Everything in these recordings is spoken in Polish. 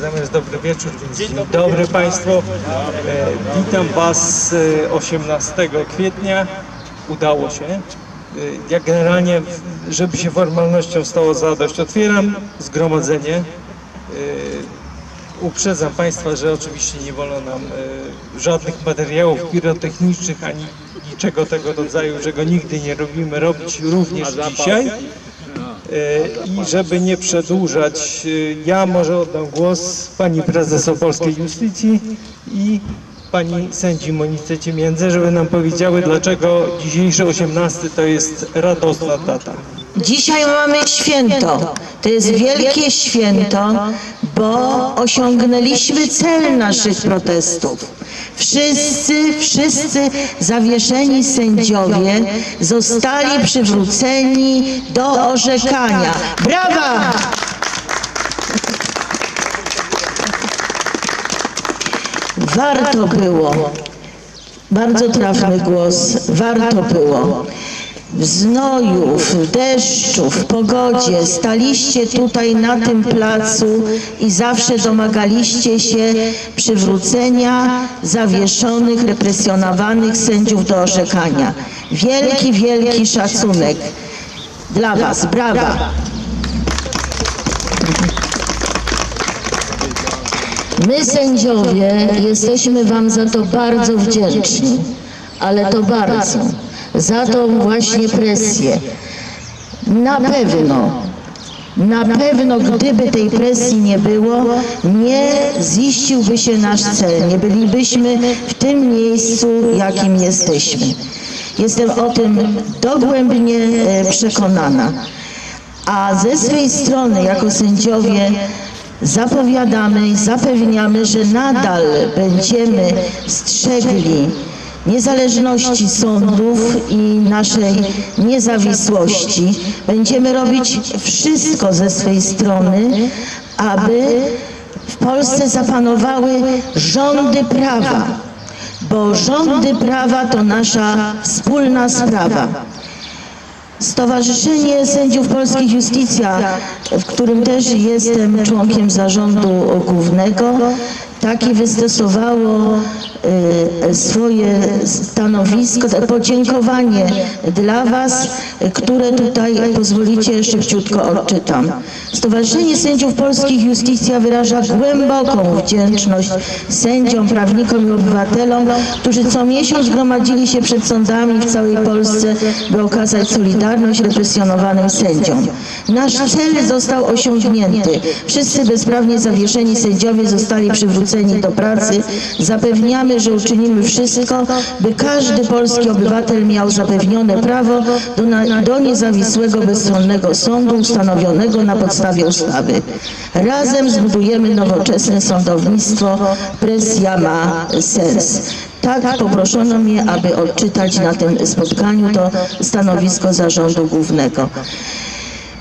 zamiast dobry wieczór, więc dzień dobry Państwu. E, witam Was e, 18 kwietnia. Udało się. E, ja generalnie, żeby się formalnością stało zadość, otwieram zgromadzenie. E, Uprzedzam Państwa, że oczywiście nie wolno nam e, żadnych materiałów pirotechnicznych ani niczego tego rodzaju, że go nigdy nie robimy, robić również dzisiaj. E, I żeby nie przedłużać, e, ja może oddam głos pani prezes Opolskiej Justycji i pani sędzi Monice Ciemiędze, żeby nam powiedziały, dlaczego dzisiejszy 18 to jest radosna data. Dzisiaj mamy święto. To jest wielkie święto, bo osiągnęliśmy cel naszych protestów. Wszyscy, wszyscy zawieszeni sędziowie zostali przywróceni do orzekania. Brawa! Warto było. Bardzo trafny głos. Warto było. W znoju, w deszczu, w pogodzie staliście tutaj na tym placu i zawsze domagaliście się przywrócenia zawieszonych, represjonowanych sędziów do orzekania. Wielki, wielki szacunek dla Was. Brawa! My sędziowie jesteśmy Wam za to bardzo wdzięczni, ale to bardzo, za tą właśnie presję. Na pewno, na pewno gdyby tej presji nie było, nie ziściłby się nasz cel, nie bylibyśmy w tym miejscu, jakim jesteśmy. Jestem o tym dogłębnie e, przekonana. A ze swej strony, jako sędziowie, zapowiadamy i zapewniamy, że nadal będziemy strzegli niezależności sądów i naszej niezawisłości. Będziemy robić wszystko ze swej strony, aby w Polsce zapanowały rządy prawa, bo rządy prawa to nasza wspólna sprawa. Stowarzyszenie Sędziów Polskich Justicja, w którym też jestem członkiem zarządu głównego, takie wystosowało swoje stanowisko, podziękowanie dla Was, które tutaj pozwolicie szybciutko odczytam. Stowarzyszenie Sędziów Polskich Justicja wyraża głęboką wdzięczność sędziom, prawnikom i obywatelom, którzy co miesiąc gromadzili się przed sądami w całej Polsce, by okazać solidarność represjonowanym sędziom. Nasz cel został osiągnięty. Wszyscy bezprawnie zawieszeni sędziowie zostali przywróceni do pracy. Zapewniamy, że uczynimy wszystko, by każdy polski obywatel miał zapewnione prawo do, na, do niezawisłego, bezstronnego sądu ustanowionego na podstawie ustawy. Razem zbudujemy nowoczesne sądownictwo. Presja ma sens. Tak poproszono mnie, aby odczytać na tym spotkaniu to stanowisko zarządu głównego.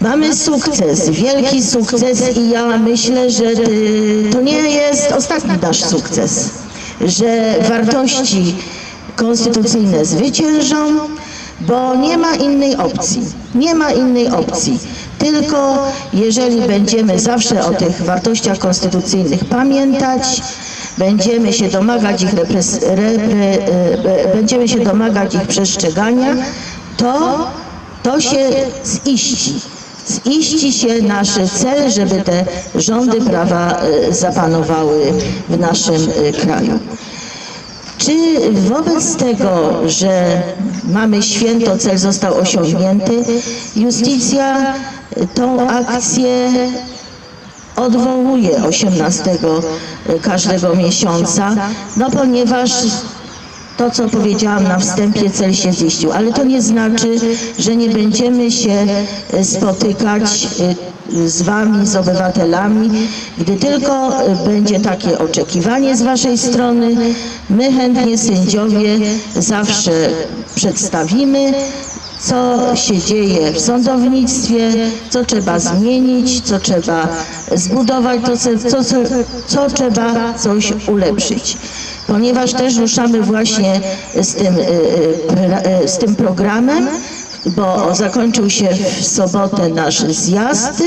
Mamy sukces, wielki sukces i ja myślę, że to nie jest ostatni nasz sukces, że wartości konstytucyjne zwyciężą, bo nie ma innej opcji. Nie ma innej opcji. Tylko jeżeli będziemy zawsze o tych wartościach konstytucyjnych pamiętać, będziemy się domagać ich repres, repre, e, będziemy się domagać ich przestrzegania, to to się ziści. Ziści się nasz cel, żeby te rządy prawa e, zapanowały w naszym e, kraju. Czy wobec tego, że mamy święto, cel został osiągnięty, justicja tą akcję odwołuje 18 każdego miesiąca, no ponieważ to, co powiedziałam na wstępie, cel się ziścił, ale to nie znaczy, że nie będziemy się e, spotykać e, z Wami, z obywatelami. Gdy tylko e, będzie takie oczekiwanie z Waszej strony, my chętnie sędziowie zawsze przedstawimy, co się dzieje w sądownictwie, co trzeba zmienić, co trzeba zbudować, co, co, co trzeba coś ulepszyć ponieważ też ruszamy właśnie z tym, y, pra- y, z tym programem, bo zakończył się w sobotę nasz zjazd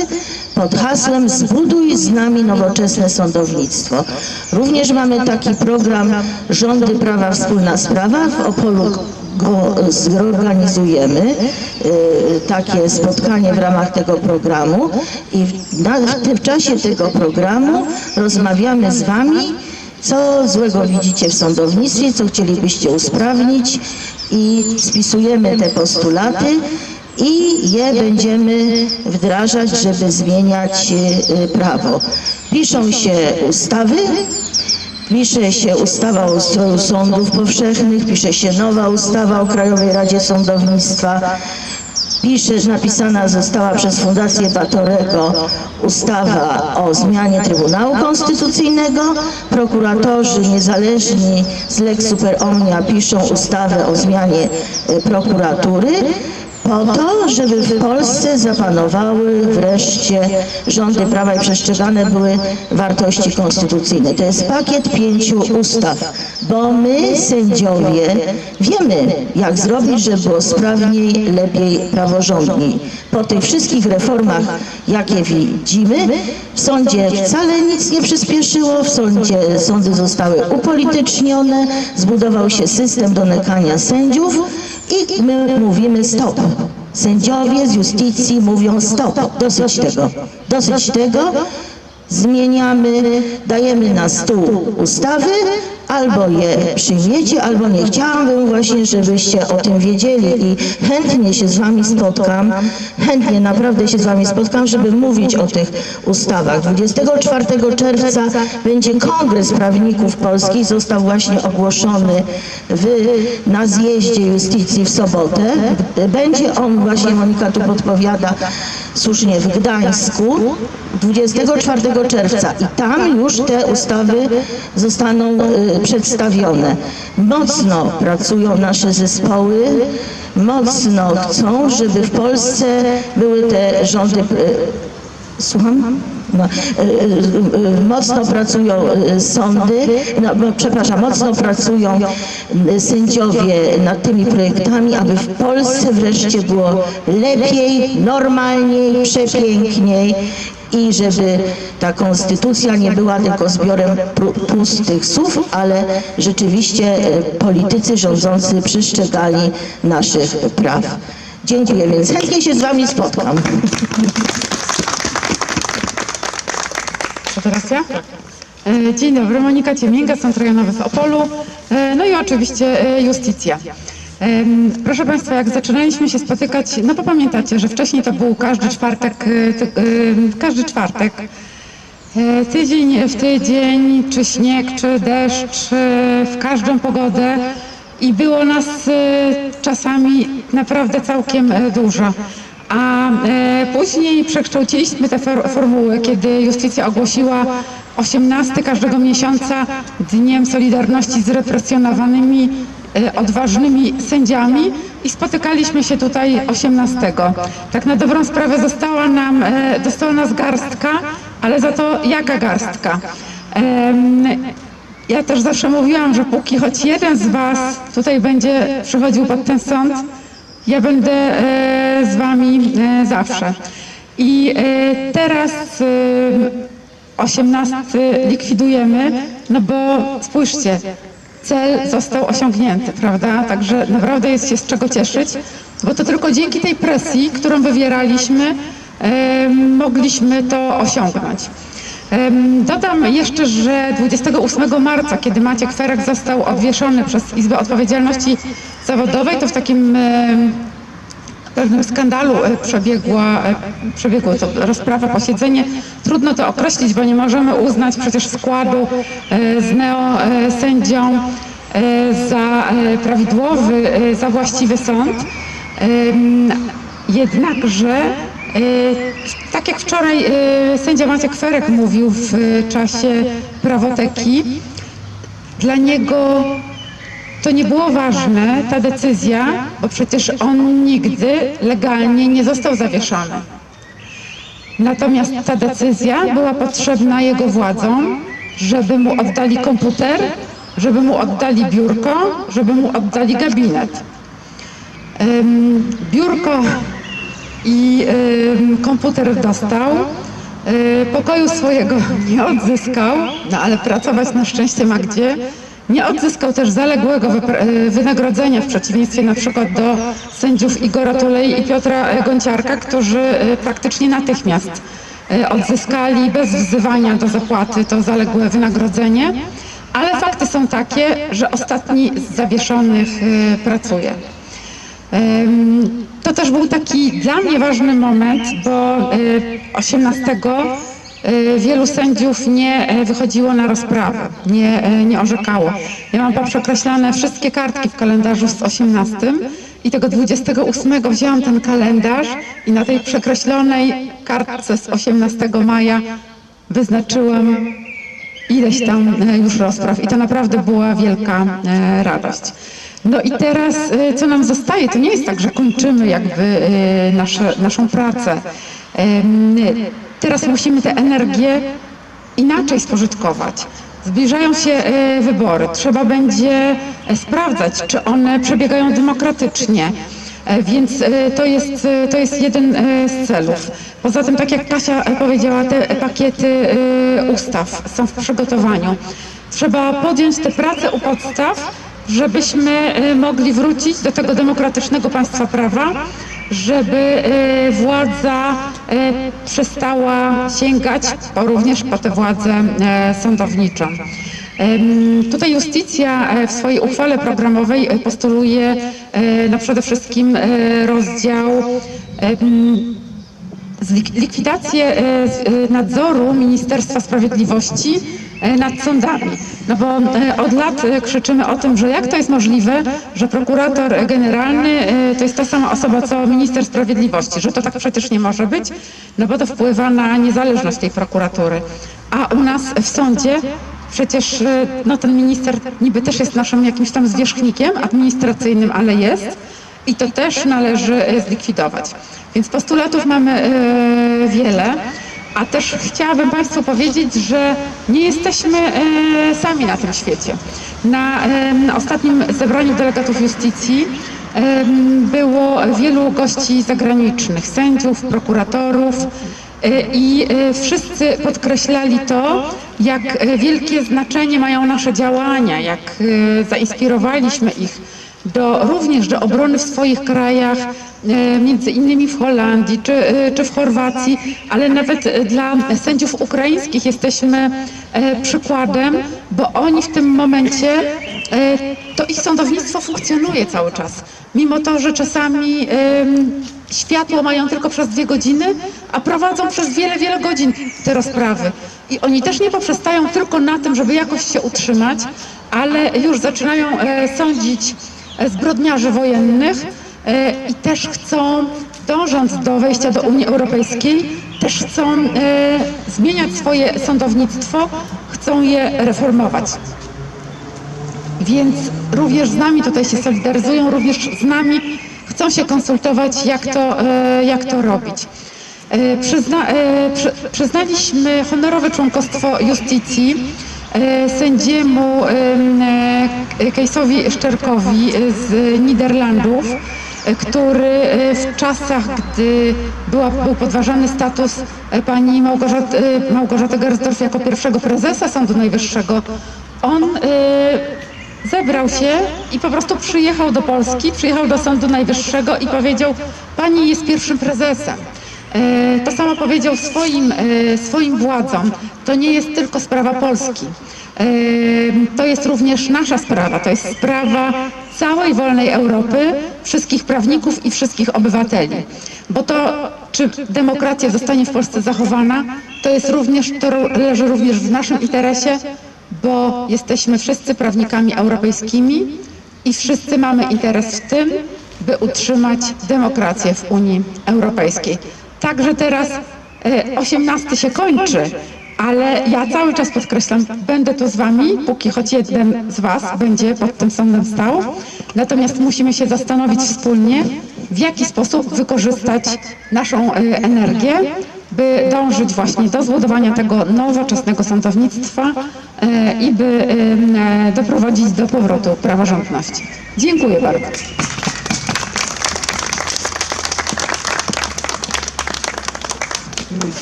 pod hasłem Zbuduj z nami nowoczesne sądownictwo. Również mamy taki program Rządy Prawa Wspólna Sprawa. W Opolu go zorganizujemy, takie spotkanie w ramach tego programu i w, w tym czasie tego programu rozmawiamy z Wami, co złego widzicie w sądownictwie, co chcielibyście usprawnić i spisujemy te postulaty i je będziemy wdrażać, żeby zmieniać y, prawo. Piszą się ustawy, Pisze się ustawa o ustroju sądów powszechnych, pisze się nowa ustawa o Krajowej Radzie Sądownictwa. Pisze, że napisana została przez Fundację Batorego ustawa o zmianie Trybunału Konstytucyjnego. Prokuratorzy niezależni z Lex Super Omnia piszą ustawę o zmianie e, prokuratury po to, żeby w Polsce zapanowały wreszcie rządy prawa i przestrzegane były wartości konstytucyjne. To jest pakiet pięciu ustaw, bo my, sędziowie, wiemy, jak zrobić, żeby było sprawniej, lepiej, praworządniej. Po tych wszystkich reformach, jakie widzimy, w sądzie wcale nic nie przyspieszyło, w sądzie sądy zostały upolitycznione, zbudował się system donykania sędziów, my mówimy stop. Sędziowie z justicji mówią stop. Dosyć tego. Dosyć tego. Zmieniamy, dajemy na stół ustawy, albo je przyjmiecie, albo nie. Chciałabym właśnie, żebyście o tym wiedzieli i chętnie się z Wami spotkam, chętnie naprawdę się z Wami spotkam, żeby mówić o tych ustawach. 24 czerwca będzie Kongres Prawników Polskich, został właśnie ogłoszony w, na zjeździe justycji w sobotę. Będzie on właśnie, Monika tu podpowiada, słusznie w Gdańsku 24 czerwca i tam już te ustawy zostaną y, przedstawione. Mocno pracują nasze zespoły, mocno chcą, żeby w Polsce były te rządy. y, Słucham? No, y, y, mocno pracują y, sądy, no, przepraszam, mocno pracują sędziowie nad tymi projektami, aby w Polsce wreszcie było lepiej, normalniej, przepiękniej i żeby ta konstytucja nie była tylko zbiorem pustych słów, ale rzeczywiście politycy rządzący przestrzegali naszych praw. Dziękuję, więc chętnie się z Wami spotkam. To teraz ja? E, Dzień dobry, Monika Ciemięga, Sąd Rejonowy w Opolu, e, no i oczywiście e, Justicja. Proszę Państwa, jak zaczynaliśmy się spotykać, no bo pamiętacie, że wcześniej to był każdy czwartek, każdy czwartek, tydzień w tydzień, czy śnieg, czy deszcz, w każdą pogodę i było nas czasami naprawdę całkiem dużo. A e, później przekształciliśmy te for, formuły, kiedy Justicja ogłosiła 18 każdego miesiąca Dniem Solidarności z represjonowanymi e, odważnymi sędziami i spotykaliśmy się tutaj 18. Tak na dobrą sprawę została nam, e, dostała nas garstka, ale za to jaka garstka? Em, ja też zawsze mówiłam, że póki choć jeden z Was tutaj będzie przychodził pod ten sąd, ja będę e, z Wami e, zawsze. I e, teraz e, 18 likwidujemy, no bo spójrzcie, cel został osiągnięty, prawda? Także naprawdę jest się z czego cieszyć, bo to tylko dzięki tej presji, którą wywieraliśmy, e, mogliśmy to osiągnąć. Dodam jeszcze, że 28 marca, kiedy Maciek Ferek został obwieszony przez Izbę Odpowiedzialności Zawodowej, to w takim pewnym skandalu e, przebiegła, e, przebiegło to rozprawa, posiedzenie. Trudno to określić, bo nie możemy uznać przecież składu e, z neosędzią za prawidłowy, za właściwy sąd. Jednakże, tak jak wczoraj sędzia Maciek Ferek mówił w czasie prawoteki, dla niego to nie było ważne, ta decyzja, bo przecież on nigdy legalnie nie został zawieszony. Natomiast ta decyzja była potrzebna jego władzom, żeby mu oddali komputer, żeby mu oddali biurko, żeby mu oddali gabinet. Biurko i komputer dostał, y, pokoju swojego nie odzyskał, no ale pracować na szczęście ma gdzie. Nie odzyskał też zaległego y, wynagrodzenia w przeciwieństwie na przykład do sędziów Igora Tulei i Piotra Gonciarka, którzy y, praktycznie natychmiast y, odzyskali bez wzywania do zapłaty to zaległe wynagrodzenie. Ale fakty są takie, że ostatni z zawieszonych pracuje. To też był taki dla mnie ważny moment, bo y, 18 y, wielu sędziów nie e, wychodziło na rozprawę, nie, e, nie orzekało. Ja mam poprzekreślane wszystkie kartki w kalendarzu z 18 i tego 28 wzięłam ten kalendarz i na tej przekreślonej kartce z 18 maja wyznaczyłam ileś tam e, już rozpraw i to naprawdę była wielka e, radość. No i teraz, e, co nam zostaje, to nie jest tak, że kończymy jakby e, nasze, naszą pracę. Teraz musimy tę energię inaczej spożytkować. Zbliżają się e, wybory. Trzeba będzie e, sprawdzać, czy one przebiegają demokratycznie. E, Więc to jest, to jest jeden z celów. Poza tym, tak jak Kasia powiedziała, te pakiety ustaw są w przygotowaniu. Trzeba podjąć tę pracę u podstaw, żebyśmy mogli wrócić do tego demokratycznego państwa prawa, żeby e, władza e, przestała sięgać również po tę władzę e, sądowniczą. Tutaj Justicja w swojej uchwale programowej postuluje no przede wszystkim rozdział likwidację nadzoru Ministerstwa Sprawiedliwości nad sądami. No bo e, od lat e, krzyczymy o tym, że jak to jest możliwe, że prokurator generalny e, to jest ta sama osoba co minister sprawiedliwości, że to tak przecież nie może być, no bo to wpływa na niezależność tej prokuratury. A u nas w sądzie przecież e, no, ten minister niby też jest naszym jakimś tam zwierzchnikiem administracyjnym, ale jest. I to też należy e, zlikwidować. Więc postulatów mamy e, wiele, a też chciałabym Państwu powiedzieć, że nie jesteśmy e, sami na tym świecie. Na, e, na ostatnim zebraniu delegatów justycji e, było wielu gości zagranicznych, sędziów, prokuratorów, E, I e, wszyscy podkreślali to, jak e, wielkie znaczenie mają nasze działania, jak zainspirowaliśmy ich do, również do obrony w swoich krajach, e, między innymi w Holandii czy, e, czy w Chorwacji, ale nawet e, dla sędziów ukraińskich jesteśmy przykładem, bo oni w tym momencie, to ich sądownictwo funkcjonuje cały czas. Mimo to, że czasami światło mają tylko przez dwie godziny, a prowadzą przez wiele, wiele godzin te rozprawy. I oni też nie poprzestają tylko na tym, żeby jakoś się utrzymać, ale już zaczynają sądzić zbrodniarzy wojennych e, i też chcą, dążąc do wejścia do Unii Europejskiej, też chcą e, zmieniać swoje sądownictwo, chcą je reformować. Więc również z nami tutaj się solidaryzują, również z nami chcą się konsultować, jak to, e, jak to robić. E, Przyzna, e, przy, przyznaliśmy honorowe członkostwo Justicji e, sędziemu em, e, Kejsowi Szczerkowi z Niderlandów, e, który e, w czasach, gdy była, był podważany status e, pani Małgorzaty, e, Małgorzaty Gersdorf jako pierwszego prezesa Sądu Najwyższego, on e, zebrał się i po prostu przyjechał do Polski, przyjechał do Sądu Najwyższego i powiedział, pani jest pierwszym prezesem. E, To samo powiedział swoim, e, swoim władzom. To nie jest tylko sprawa Polski. E, To jest również nasza sprawa. To jest sprawa całej wolnej Europy, wszystkich prawników i wszystkich obywateli. Bo to, czy demokracja zostanie w Polsce zachowana, to jest również, to leży również w naszym interesie, bo jesteśmy wszyscy prawnikami europejskimi i wszyscy mamy interes w tym, by utrzymać demokrację w Unii Europejskiej. Także teraz e, 18 się kończy, ale ja cały czas podkreślam, będę tu z wami, póki choć jeden z was będzie pod tym sądem stał. Natomiast musimy się zastanowić wspólnie, w jaki sposób wykorzystać naszą e, energię, by dążyć właśnie do zbudowania tego nowoczesnego sądownictwa e, i by e, doprowadzić do powrotu praworządności. Dziękuję bardzo.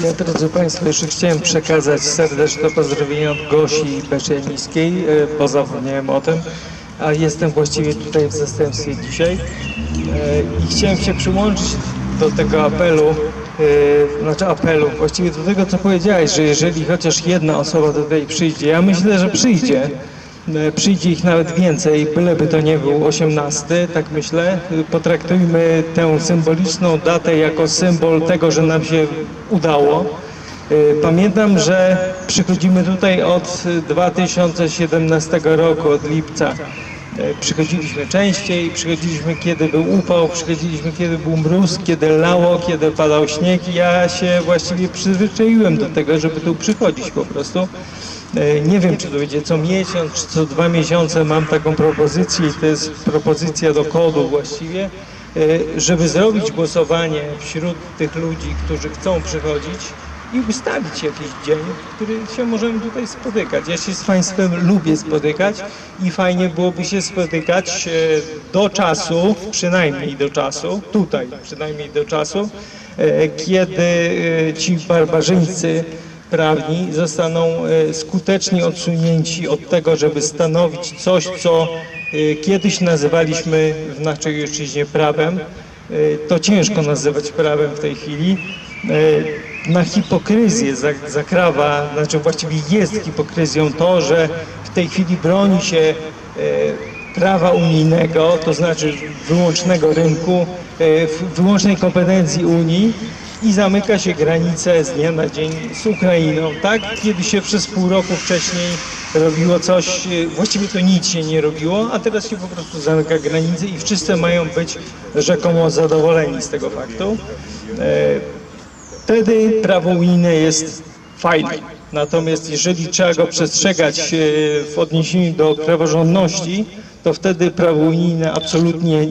Ja, drodzy Państwo, jeszcze chciałem przekazać serdeczne pozdrowienia od Gosi Beczenickiej, e, bo zapomniałem o tym, a jestem właściwie tutaj w zastępstwie dzisiaj. E, I chciałem się przyłączyć do tego apelu, e, znaczy apelu, właściwie do tego, co powiedziałeś, że jeżeli chociaż jedna osoba tutaj przyjdzie, ja myślę, że przyjdzie, E, Przyjdzie ich nawet więcej, byleby to nie był 18, tak myślę. E, Potraktujmy tę symboliczną datę jako symbol tego, że nam się udało. E, Pamiętam, że przychodzimy tutaj od 2017 roku, od lipca. E, Przychodziliśmy częściej, przychodziliśmy kiedy był upał, przychodziliśmy kiedy był mróz, kiedy lało, kiedy padał śnieg. Ja się właściwie przyzwyczaiłem do tego, żeby tu przychodzić po prostu. E, Nie wiem, czy to będzie co miesiąc, czy co dwa miesiące. Mam taką propozycję i to jest propozycja do kodu właściwie, e, żeby zrobić głosowanie wśród tych ludzi, którzy chcą przychodzić i ustalić jakiś dzień, w który się możemy tutaj spotykać. Ja się z Państwem lubię spotykać i fajnie byłoby się spotykać e, do czasu, przynajmniej do czasu, tutaj przynajmniej do czasu, e, kiedy e, ci barbarzyńcy prawni zostaną skutecznie odsunięci od tego, żeby stanowić coś, co kiedyś nazywaliśmy w naszej ojczyźnie prawem. To ciężko nazywać prawem w tej chwili. Na hipokryzję za- zakrawa, znaczy właściwie jest hipokryzją to, że w tej chwili broni się e, prawa unijnego, to znaczy wyłącznego rynku, e, wyłącznej kompetencji Unii i zamyka się granice z dnia na dzień z Ukrainą. Tak, kiedy się przez pół roku wcześniej robiło coś, e, właściwie to nic się nie robiło, a teraz się po prostu zamyka granice i wszyscy mają być rzekomo zadowoleni z tego faktu. Wtedy prawo unijne jest fajne. Natomiast jeżeli trzeba go przestrzegać e, w odniesieniu do praworządności, to wtedy prawo unijne absolutnie e,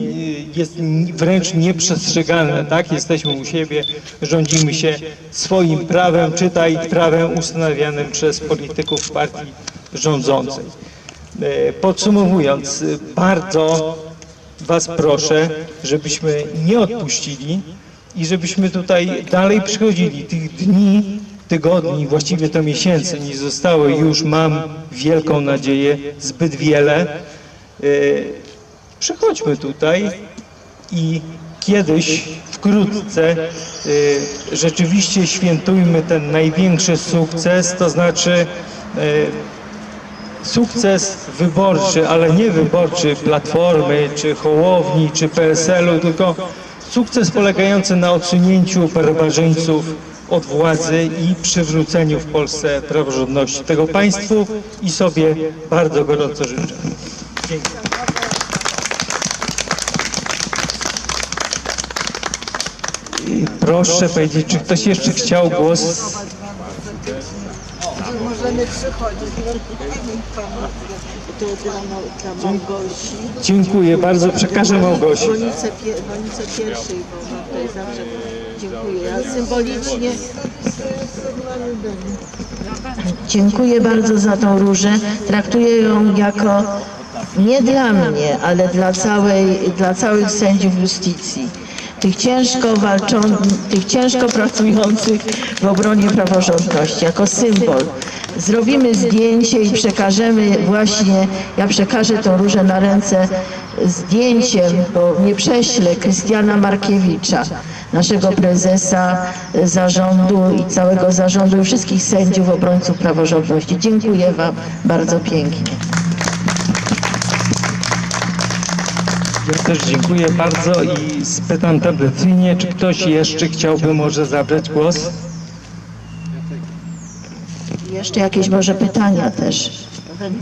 jest wręcz nieprzestrzegalne. Tak? Jesteśmy u siebie, rządzimy się swoim prawem, czytaj prawem ustanawianym przez polityków partii rządzącej. E, Podsumowując, bardzo Was proszę, żebyśmy nie odpuścili i żebyśmy tutaj dalej przychodzili. Tych dni, tygodni, właściwie to miesięcy nie zostały już, mam wielką nadzieję, zbyt wiele. E, Przychodźmy tutaj i kiedyś, wkrótce, e, rzeczywiście świętujmy ten największy sukces, to znaczy e, sukces wyborczy, ale nie wyborczy Platformy, czy Hołowni, czy PSL-u, tylko sukces polegający na odsunięciu barbarzyńców od władzy i przywróceniu w Polsce praworządności. Tego Państwu i sobie bardzo gorąco życzę. Dziękuję. Proszę powiedzieć, czy ktoś jeszcze chciał głos? Możemy przychodzić. To dla, dla Małgosi. Dziękuję bardzo, przekażę Małgosi. Pie, gonice pierwszej, bo tutaj zawsze dziękuję. A symbolicznie Dziękuję bardzo za tą różę. Traktuję ją jako nie dla mnie, ale dla, całej, dla całych sędziów justycji. Tych ciężko walczących, ciężko pracujących w obronie praworządności, jako symbol. Zrobimy zdjęcie i przekażemy właśnie, ja przekażę tą różę na ręce zdjęciem, bo nie prześlę Krystiana Markiewicza, naszego prezesa zarządu i całego zarządu i wszystkich sędziów obrońców praworządności. Dziękuję Wam bardzo pięknie. Też dziękuję bardzo i spytam tradycyjnie, czy ktoś jeszcze chciałby może zabrać głos? Jeszcze jakieś może pytania też.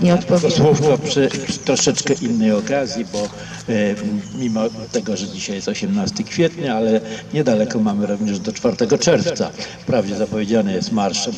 Nie odpowiem. Słowo przy, troszeczkę innej okazji, bo e, mimo tego, że dzisiaj jest 18 kwietnia, ale niedaleko mamy również do 4 czerwca. Wprawdzie zapowiedziany jest marsz e,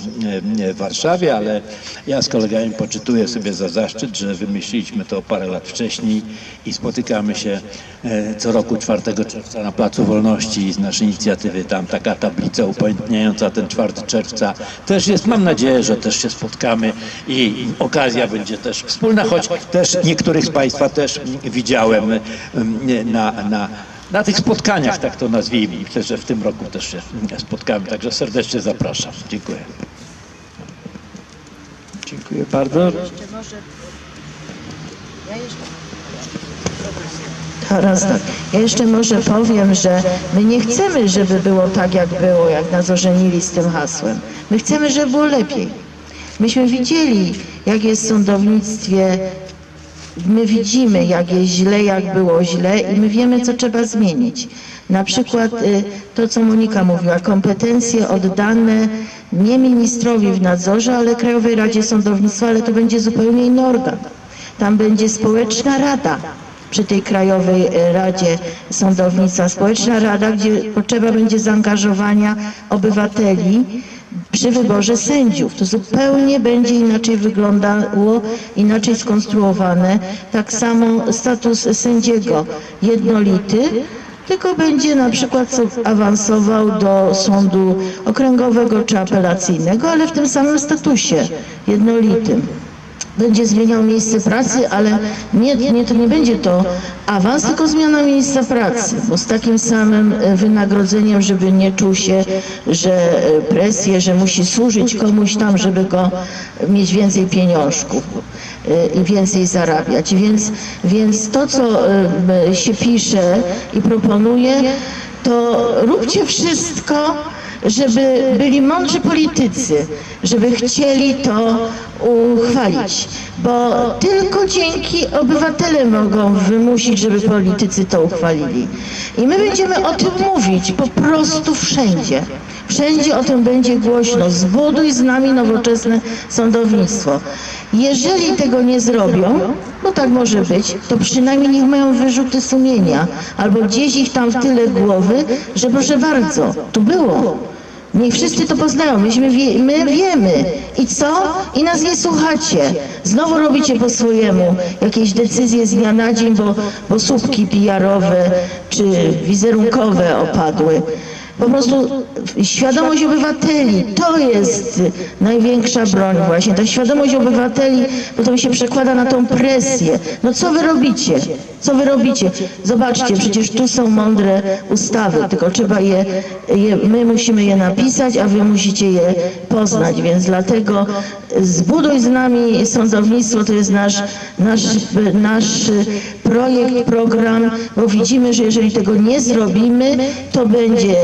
w Warszawie, ale ja z kolegami poczytuję sobie za zaszczyt, że wymyśliliśmy to parę lat wcześniej i spotykamy się e, co roku 4 czerwca na Placu Wolności z naszej inicjatywy. Tam taka tablica upamiętniająca ten 4 czerwca też jest. Mam nadzieję, że też się spotkamy i okazja będzie też wspólna, choć też niektórych z Państwa też widziałem em, na, na na tych spotkaniach, tak to nazwijmy. I Myślę, że w tym roku też się spotkamy, także serdecznie zapraszam. Dziękuję. Dziękuję bardzo. Jeszcze może... Ja jeszcze... Teraz tak. Ja jeszcze może powiem, że my nie chcemy, żeby było tak, jak było, jak nas ożenili z tym hasłem. My chcemy, żeby było lepiej. Myśmy widzieli, jak jest w sądownictwie, my widzimy, jak jest źle, jak było źle i my wiemy, co trzeba zmienić. Na przykład y, to, co Monika mówiła, kompetencje oddane nie ministrowi w nadzorze, ale Krajowej Radzie Sądownictwa, ale to będzie zupełnie inny organ. Tam będzie społeczna rada przy tej Krajowej e, Radzie Sądownictwa. Społeczna rada, gdzie potrzeba będzie zaangażowania obywateli przy wyborze sędziów. To zupełnie będzie inaczej wyglądało, inaczej skonstruowane. Tak samo status sędziego jednolity, tylko będzie na przykład so- awansował do sądu okręgowego czy apelacyjnego, ale w tym samym statusie jednolitym będzie zmieniał miejsce pracy, ale nie, nie, to nie będzie to awans, tylko zmiana miejsca pracy, bo z takim samym e, wynagrodzeniem, żeby nie czuł się, że e, presję, że musi służyć komuś tam, żeby go mieć więcej pieniążków e, i więcej zarabiać. Więc, więc to, co się pisze i proponuje, to róbcie wszystko, żeby byli mądrzy politycy, żeby chcieli to uchwalić, bo tylko dzięki obywatele mogą wymusić, żeby politycy to uchwalili. I my będziemy o tym mówić po prostu wszędzie. Wszędzie o tym będzie głośno. Zbuduj z nami nowoczesne sądownictwo. Jeżeli tego nie zrobią, bo tak może być, to przynajmniej niech mają wyrzuty sumienia, albo gdzieś ich tam w tyle głowy, że proszę bardzo, tu było. Niech wszyscy to poznają, myśmy wie, my wiemy. I co? I nas nie słuchacie. Znowu robicie po swojemu jakieś decyzje z dnia na dzień, bo, bo słupki PR-owe czy wizerunkowe opadły. Po prostu świadomość obywateli to jest największa broń właśnie. Ta świadomość obywateli potem się przekłada na tą presję. No co wy robicie? Co wy robicie? Zobaczcie, przecież tu są mądre ustawy, tylko trzeba je, je my musimy je napisać, a wy musicie je poznać, więc dlatego zbuduj z nami sądownictwo, to jest nasz, nasz, nasz projekt, program, bo widzimy, że jeżeli tego nie zrobimy, to będzie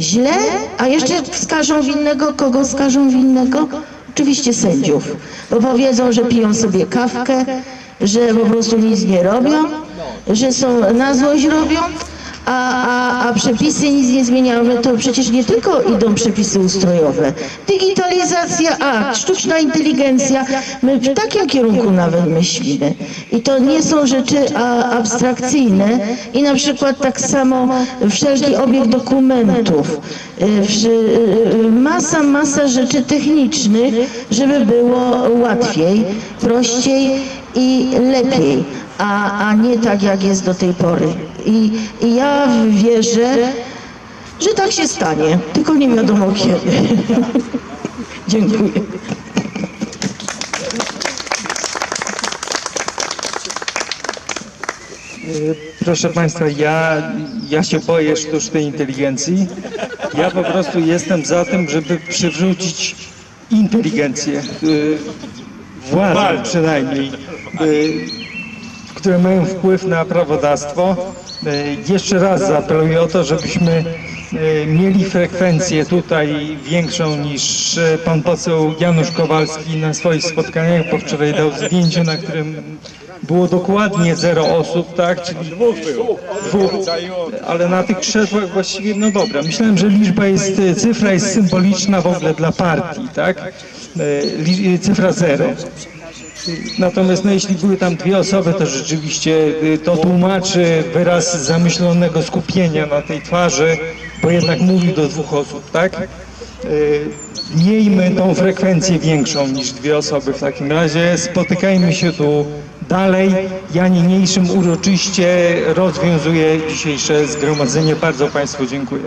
źle, a jeszcze wskażą winnego, kogo wskażą winnego? Oczywiście sędziów, bo powiedzą, że piją sobie kawkę, że po prostu nic nie robią, że są na złość robią, a, a, a przepisy nic nie zmieniają. No to przecież nie tylko idą przepisy ustrojowe. Digitalizacja, a sztuczna inteligencja, my w takim kierunku nawet myślimy. I to nie są rzeczy a, abstrakcyjne i na przykład tak samo wszelki obieg dokumentów, y, wszy- y, masa, masa rzeczy technicznych, żeby było łatwiej, prościej i lepiej, a, a nie tak jak jest do tej pory. I, I ja wierzę, że tak się stanie, tylko nie wiadomo kiedy. Dziękuję. Proszę Państwa, ja, ja się boję sztucznej inteligencji. Ja po prostu jestem za tym, żeby przywrócić inteligencję, y, władzę przynajmniej, y, które mają wpływ na prawodawstwo. Y, Jeszcze raz zaapeluję o to, żebyśmy y, mieli frekwencję tutaj większą niż y, pan poseł Janusz Kowalski na swoich spotkaniach, bo wczoraj dał zdjęcie, na którym było dokładnie zero osób, tak? Czyli dwóch. Dwóch, ale na tych krzesłach właściwie, no dobra, myślałem, że liczba jest, cyfra jest symboliczna w ogóle dla partii, tak? Cyfra zero. Natomiast no, jeśli były tam dwie osoby, to rzeczywiście y, to tłumaczy wyraz zamyślonego skupienia na tej twarzy, bo jednak mówił do dwóch osób, tak? Y, Miejmy tą frekwencję większą niż dwie osoby w takim razie. Spotykajmy się tu dalej. Ja niniejszym uroczyście rozwiązuję dzisiejsze zgromadzenie. Bardzo Państwu dziękuję.